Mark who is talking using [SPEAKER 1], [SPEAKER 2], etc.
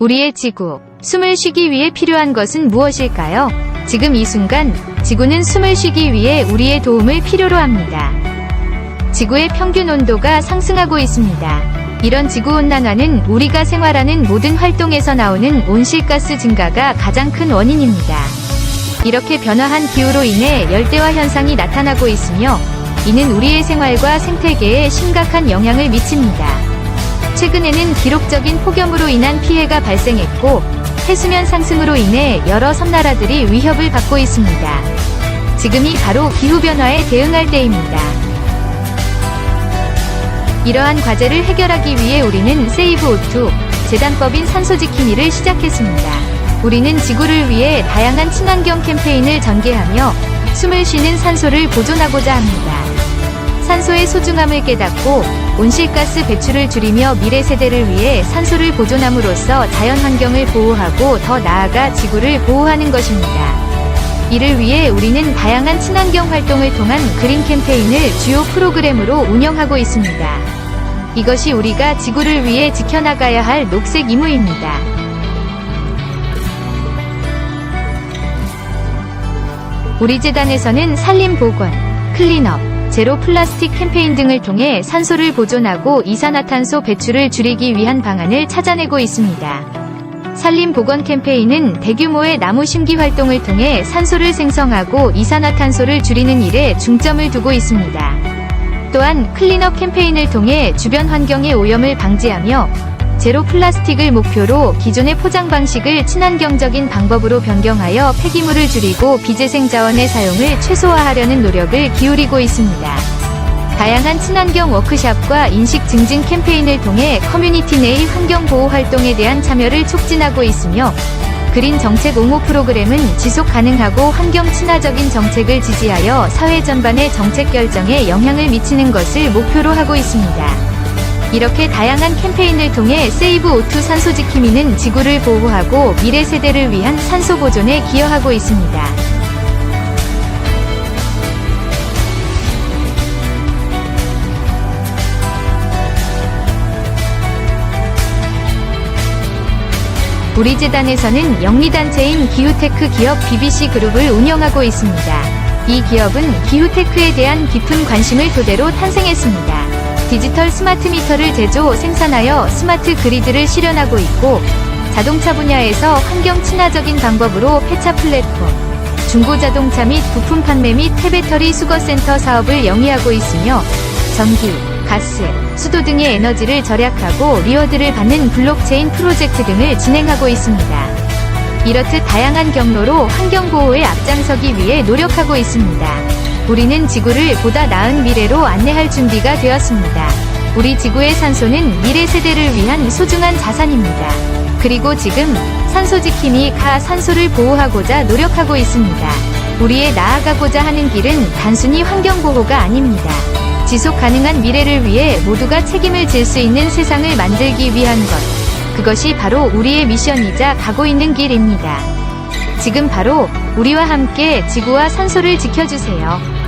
[SPEAKER 1] 우리의 지구, 숨을 쉬기 위해 필요한 것은 무엇일까요? 지금 이 순간, 지구는 숨을 쉬기 위해 우리의 도움을 필요로 합니다. 지구의 평균 온도가 상승하고 있습니다. 이런 지구온난화는 우리가 생활하는 모든 활동에서 나오는 온실가스 증가가 가장 큰 원인입니다. 이렇게 변화한 기후로 인해 열대화 현상이 나타나고 있으며 이는 우리의 생활과 생태계에 심각한 영향을 미칩니다. 최근에는 기록적인 폭염으로 인한 피해가 발생했고 해수면 상승으로 인해 여러 섬나라들이 위협을 받고 있습니다. 지금이 바로 기후변화에 대응할 때입니다. 이러한 과제를 해결하기 위해 우리는 세이브 오투 재단법인 산소 지킴이를 시작했습니다. 우리는 지구를 위해 다양한 친환경 캠페인을 전개하며 숨을 쉬는 산소를 보존하고자 합니다. 산소의 소중함을 깨닫고 온실가스 배출을 줄이며 미래 세대를 위해 산소를 보존함으로써 자연 환경을 보호하고 더 나아가 지구를 보호하는 것입니다. 이를 위해 우리는 다양한 친환경 활동을 통한 그린 캠페인을 주요 프로그램으로 운영하고 있습니다. 이것이 우리가 지구를 위해 지켜나가야 할 녹색 임무입니다. 우리 재단에서는 산림보건, 클린업, 제로 플라스틱 캠페인 등을 통해 산소를 보존하고 이산화탄소 배출을 줄이기 위한 방안을 찾아내고 있습니다. 산림보건 캠페인은 대규모의 나무 심기 활동을 통해 산소를 생성하고 이산화탄소를 줄이는 일에 중점을 두고 있습니다. 또한 클린업 캠페인을 통해 주변 환경의 오염을 방지하며 제로 플라스틱을 목표로 기존의 포장 방식을 친환경적인 방법으로 변경하여 폐기물을 줄이고 비재생 자원의 사용을 최소화하려는 노력을 기울이고 있습니다. 다양한 친환경 워크샵과 인식 증진 캠페인을 통해 커뮤니티 내의 환경 보호 활동에 대한 참여를 촉진하고 있으며 그린 정책 옹호 프로그램은 지속 가능하고 환경 친화적인 정책을 지지하여 사회 전반의 정책 결정에 영향을 미치는 것을 목표로 하고 있습니다. 이렇게 다양한 캠페인을 통해 세이브 오투 산소 지킴이는 지구를 보호하고 미래 세대를 위한 산소 보존에 기여하고 있습니다. 우리 재단에서는 영리단체인 기후테크 기업 BBC 그룹을 운영하고 있습니다. 이 기업은 기후테크에 대한 깊은 관심을 토대로 탄생했습니다. 디지털 스마트 미터를 제조, 생산하여 스마트 그리드를 실현하고 있고 자동차 분야에서 환경 친화적인 방법으로 폐차 플랫폼, 중고 자동차 및 부품 판매 및 폐배터리 수거센터 사업을 영위하고 있으며 전기, 가스, 수도 등의 에너지를 절약하고 리워드를 받는 블록체인 프로젝트 등을 진행하고 있습니다. 이렇듯 다양한 경로로 환경보호에 앞장서기 위해 노력하고 있습니다. 우리는 지구를 보다 나은 미래로 안내할 준비가 되었습니다. 우리 지구의 산소는 미래 세대를 위한 소중한 자산입니다. 그리고 지금 산소 지킴이 가 산소를 보호하고자 노력하고 있습니다. 우리의 나아가고자 하는 길은 단순히 환경 보호가 아닙니다. 지속 가능한 미래를 위해 모두가 책임을 질 수 있는 세상을 만들기 위한 것. 그것이 바로 우리의 미션이자 가고 있는 길입니다. 지금 바로 우리와 함께 지구와 산소를 지켜주세요.